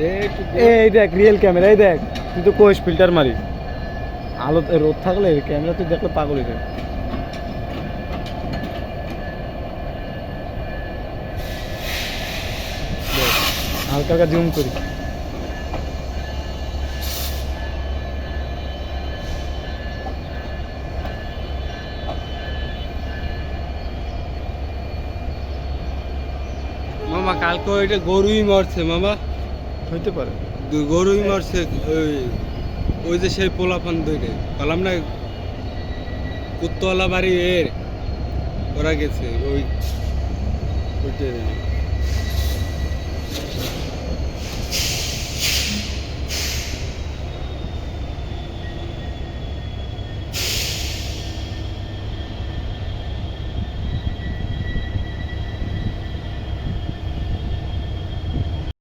এই দেখ real camera এই দেখ। তুই তো কোষ ফিল্টার মারি। আলো রোদ থাকলে ক্যামেরা তুই দেখলে পাগল হয়ে যাবে। হালকা হালকা জুম করি। মামা, কালকে ওইটা গরুই মরছে, মামা। হইতে পারে। গরুই মরছে ওই ওই যে সেই পোলাপান ধরে বললাম না কুত্তলা বাড়ি এর, ওরা গেছে, ওই